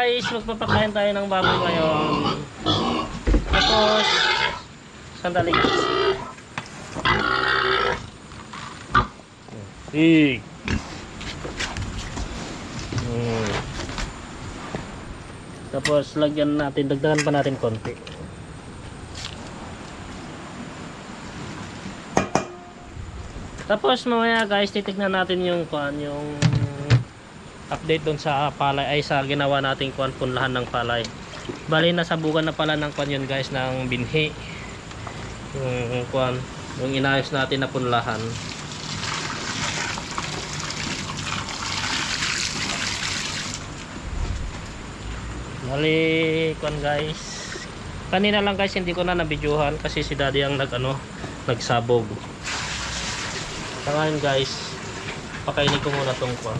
guys, magpapakain tayo ng baboy ngayon. Tapos, sandali. Big. Hmm. Tapos, lagyan natin, dagdagan pa natin konti. Tapos mamaya guys, titignan natin yung kuan, yung update doon sa palay ay sa ginawa nating kuan punlahan ng palay. Bali nasabukan na pala ng kuan yun guys ng binhi. Yung kuan, yung inayos natin na punlahan. Bali kuan guys. Kanina lang guys hindi ko na nabidyohan kasi si daddy ang nag ano, nagsabog. Sa ngayon guys, pakainin ko muna tong kwan.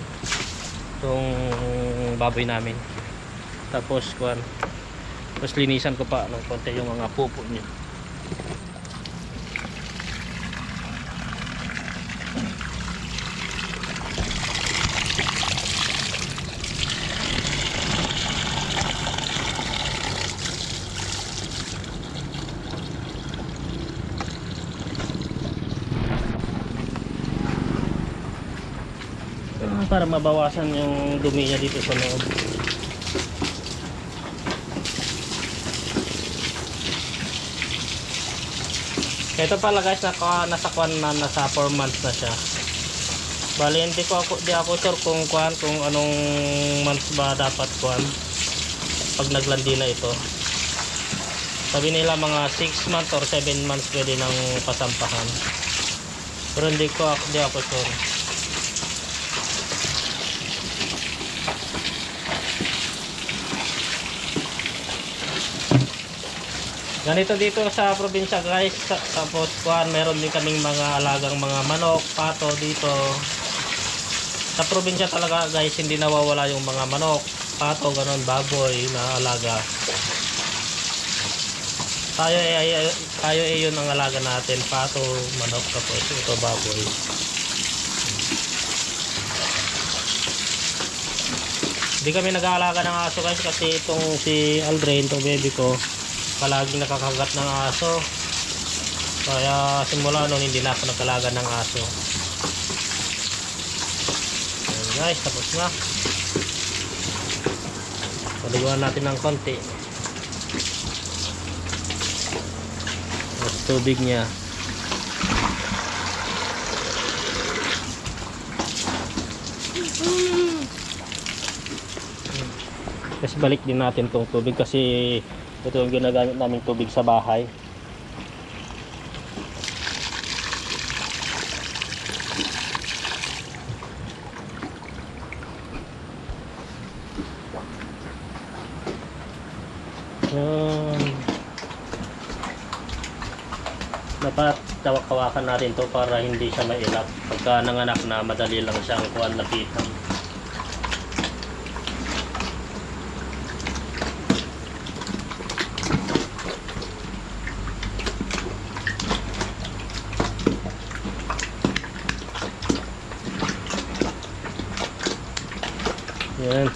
Tong baboy namin. Tapos kwan. Tapos linisan ko pa ng konti yung mga pupo niya. Para mabawasan yung dumi niya dito sa loob. Ito pala guys, naka, nasa kwan na, nasa 4 months na siya. Bali, hindi ko ako, di ako sure kung kwan, kung anong months ba dapat kwan pag naglandi na ito. Sabi nila mga 6 months or 7 months pwede nang pasampahan. Pero hindi ko ako, di ako sure. Ganito dito sa probinsya guys, tapos kuhan meron din kaming mga alagang mga manok, pato dito. Sa probinsya talaga guys, hindi nawawala yung mga manok, pato, ganon, baboy na alaga. Tayo ay, ay, ay- tayo ay yun ang alaga natin, pato, manok, tapos ito baboy. Hindi kami nag-aalaga ng aso guys kasi itong si Aldrin, itong baby ko, palaging nakakagat ng aso. Kaya simula noon hindi na ako nagkalaga ng aso. Ayan guys, tapos na. Paliguan natin ng konti. Tapos tubig niya. Tapos balik din natin tong tubig kasi ito yung ginagamit namin tubig sa bahay. Yan. Dapat tawak-tawakan natin to para hindi siya mailap. Pagka nanganak na, madali lang siyang kuhan lapitan.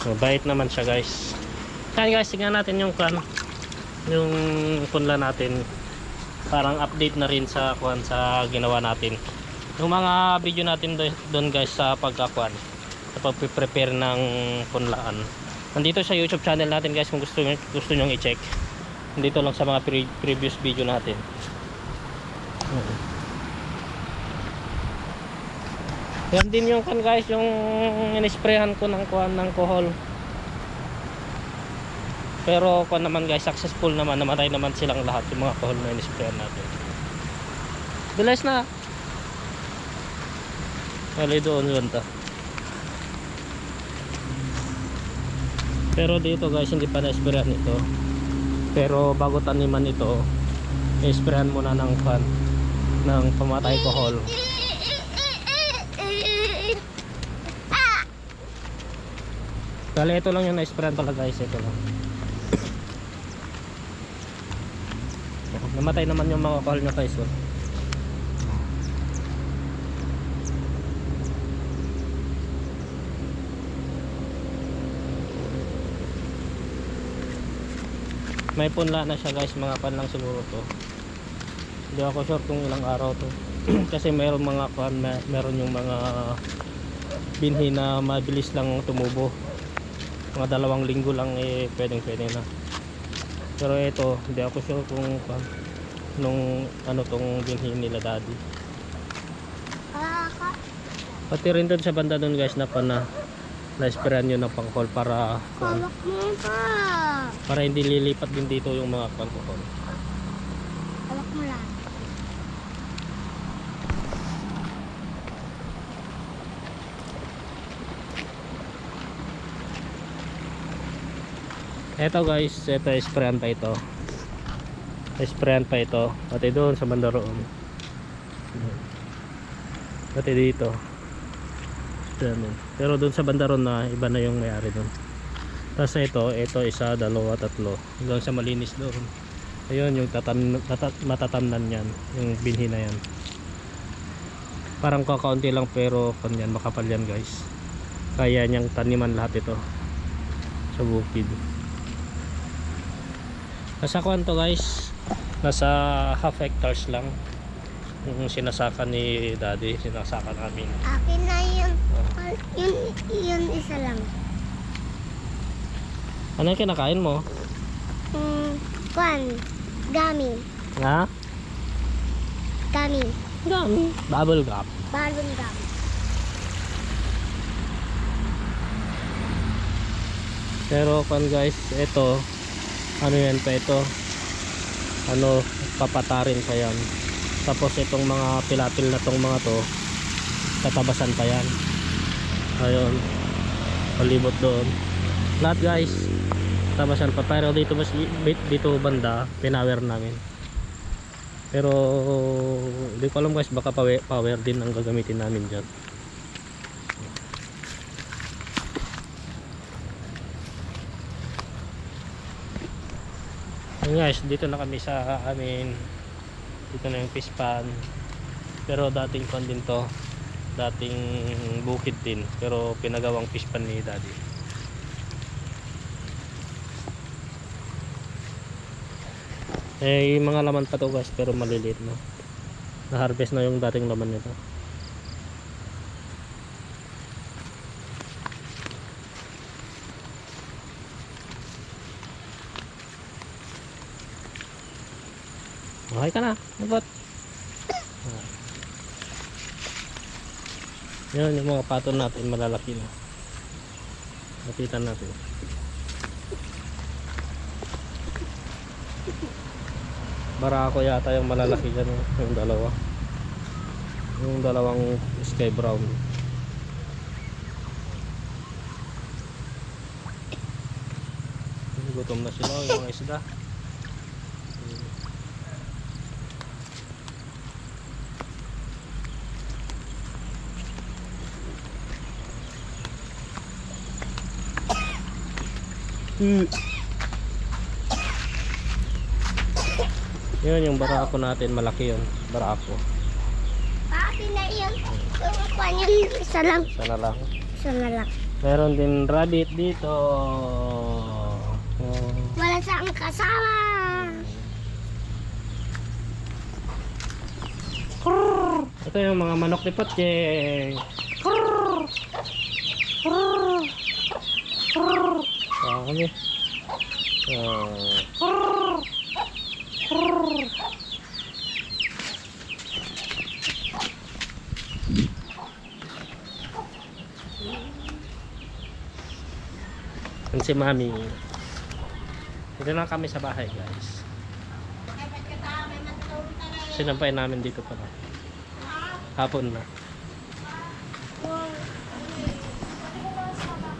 Yan, mabait naman siya guys. Yan guys, tingnan natin yung kan yung punla natin. Parang update na rin sa kuan sa ginawa natin. Yung mga video natin do- doon guys sa pagkakuan sa pagpe-prepare ng punlaan. Nandito sa YouTube channel natin guys kung gusto nyo, gusto niyo i-check. Nandito lang sa mga pre- previous video natin. Yan din yung kan guys, yung inisprehan ko ng kuan ng kohol. Pero kuan naman guys, successful naman, namatay naman silang lahat yung mga kohol na inisprehan natin. Bilis na. Wala doon yun ta. Pero dito guys, hindi pa na-sprayan ito. Pero bago taniman ito, i-sprayan muna ng kan ng pamatay kohol. Kali ito lang yung na-sprayan pala guys, ito lang. Namatay naman yung mga kohol nyo guys. Oh. may punla na siya guys mga pan lang siguro to hindi ako sure kung ilang araw to kasi mayroon mga pan may, meron yung mga binhi na mabilis lang tumubo mga dalawang linggo lang eh pwedeng pwede na pero ito hindi ako sure kung pan, nung ano tong binhi nila daddy pati rin doon sa banda doon guys na pan na na-sprayan nyo ng pangkol para mo pa. para hindi lilipat din dito yung mga pangkol Hawak mo lang. Eto guys, ito sprayan pa ito. Sprayan pa ito. Pati doon sa banda roon. Pati dito. Pero doon sa banda roon na iba na yung may-ari doon. Tapos ito, ito isa, dalawa, tatlo. Hanggang sa malinis doon. Ayun yung tatan, tatat, matatamnan yan. Yung binhi na yan. Parang kakaunti lang pero kanyan, makapal yan guys. Kaya niyang taniman lahat ito. Sa bukid. Nasa kwanto guys, nasa half hectares lang yung sinasaka ni daddy, sinasaka namin. Akin na yun. Yun, yun isa lang. Ano yung kinakain mo? Hmm, kwan. Gami. Nga? Gami. Gum. Bubble gum. Balon gum. Pero kan guys, ito, ano yan pa ito? Ano, papatarin pa yan. Tapos itong mga pilapil na tong mga to, tatabasan pa yan. Ayun, palibot doon. Lahat guys, tabasan pa. Pero dito mas dito banda, pinawer namin. Pero hindi ko alam guys, baka power, power din ang gagamitin namin dyan. Yun guys, dito na kami sa amin. Dito na yung fish pan. Pero dating pan din to. Dating bukid din. Pero pinagawang fish pan ni daddy. Eh, mga laman pa to guys, pero maliliit na. Na-harvest na yung dating laman nito. Okay ka na. Abot. Ah. Yan yung mga paton natin malalaki na. Lapitan natin. Barako yata yung malalaki dyan. oh. Yung dalawa. Yung dalawang sky brown. Gutom na sila yung mga isda. Hmm. Yun yung barako natin, malaki yun. Barako. Akin na yun. Yung kwan yun, isa lang. Sana lang. Isa na lang. Meron din rabbit dito. Oh. Wala siyang kasama. Ito yung mga manok ni Potcheng. Ah, kami. Ah. Yan si Mami. Dito na kami sa bahay, guys. Sinampay namin dito pala. Hapon na.